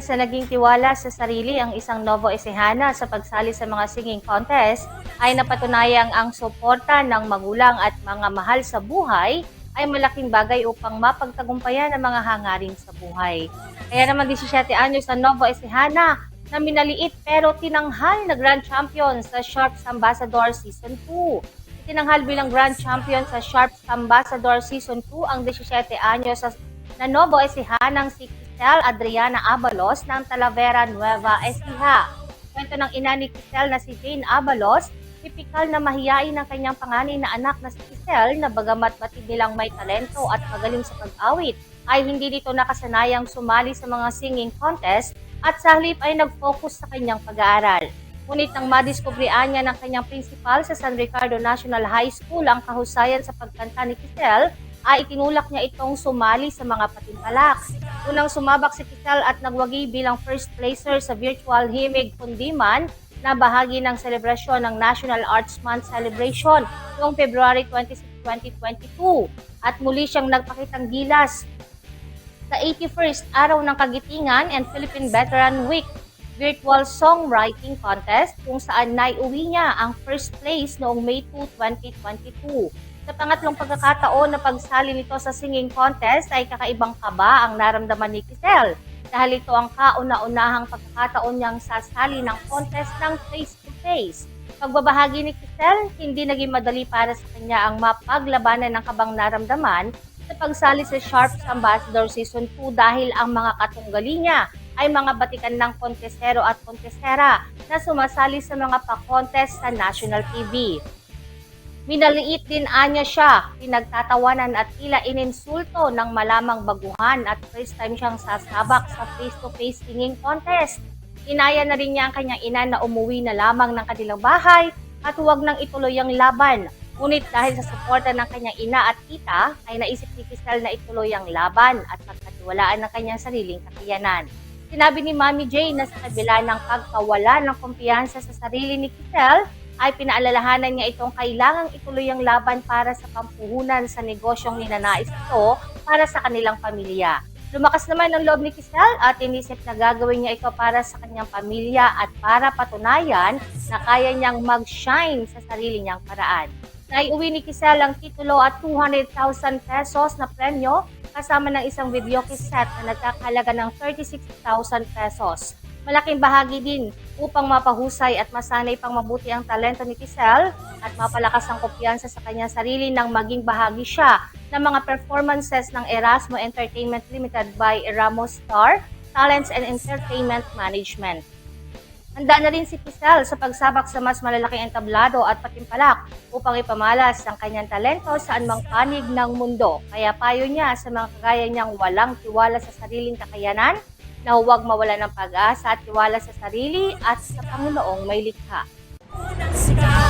Dahil sa naging tiwala sa sarili ang isang Novo Ecijana sa pagsali sa mga singing contest, ay napatunayang ang suporta ng magulang at mga mahal sa buhay ay malaking bagay upang mapagtagumpayan ang mga hangarin sa buhay. Kaya naman 17 anyos ang Novo Ecijana na minaliit pero tinanghal na Grand Champion sa Sharps Ambassador Season 2. Itinanghal bilang Grand Champion sa Sharps Ambassador Season 2 ang 17 anyos sa na Novo Ecija si Cristel Adriana Abalos ng Talavera Nueva Ecija. Kwento ng ina ni Cristel na si Jane Abalos, tipikal na mahiyain ng kanyang panganay na anak na si Cristel na bagamat batid nilang may talento at magaling sa pag-awit, ay hindi dito nakasanayang sumali sa mga singing contest at sa halip ay nag-focus sa kanyang pag-aaral. Ngunit nang madiskubrian niya ng kanyang principal sa San Ricardo National High School ang kahusayan sa pagkanta ni Cristel, ay itinulak niya itong sumali sa mga patimpalak. Unang sumabak si Cristel at nagwagi bilang first placer sa virtual Himig Kundiman na bahagi ng selebrasyon ng National Arts Month Celebration noong February 26, 2022. At muli siyang nagpakitang gilas sa 81st Araw ng Kagitingan and Philippine Veteran Week virtual songwriting contest kung saan naiuwi niya ang first place noong May 2, 2022. Sa pangatlong pagkakataon na pagsali nito sa singing contest ay kakaibang kaba ang naramdaman ni Kisel dahil ito ang kauna-unahang pagkakataon niyang sasali ng contest ng face-to-face. Pagbabahagi ni Kisel, hindi naging madali para sa kanya ang mapaglabanan ng kabang naramdaman sa pagsali sa Sharps Ambassador Season 2 dahil ang mga katunggali niya ay mga batikan ng kontesero at kontesera na sumasali sa mga pa-contest sa national TV. Minaliit din anya siya, pinagtatawanan at tila ininsulto ng malamang baguhan at first time siyang sasabak sa face-to-face singing contest. Inaya na rin niya ang kanyang ina na umuwi na lamang ng kanilang bahay at huwag nang ituloy ang laban. Ngunit dahil sa suporta ng kanyang ina at tita, ay naisip ni Cristel na ituloy ang laban at pagkatiwalaan ng kanyang sariling kakayanan. Sinabi ni Mami Jane na sa kabila ng pagkawala ng kumpiyansa sa sarili ni Cristel, ay pinaalalahanan niya itong kailangang ituloy ang laban para sa pampuhunan sa negosyong ninanais ito para sa kanilang pamilya. Lumakas naman ang loob ni Cristel at inisip na gagawin niya ito para sa kanyang pamilya at para patunayan na kaya niyang mag-shine sa sarili niyang paraan. Naiuwi ni Cristel ang titulo at 200,000 pesos na premyo kasama ng isang video cassette na nagkakahalaga ng 36,000 pesos. Malaking bahagi din upang mapahusay at masanay pang mabuti ang talento ni Crisel at mapalakas ang kumpiyansa sa kanyang sarili nang maging bahagi siya ng mga performances ng Erasmo Entertainment Limited by Ramos Star Talents and Entertainment Management. Handa na rin si Crisel sa pagsabak sa mas malalaking entablado at patimpalak upang ipamalas ang kanyang talento sa anumang panig ng mundo. Kaya payo niya sa mga kagaya niyang walang tiwala sa sariling kakayanan na huwag mawala ng pag-asa at tiwala sa sarili at sa Panginoong may likha. Unang sigaw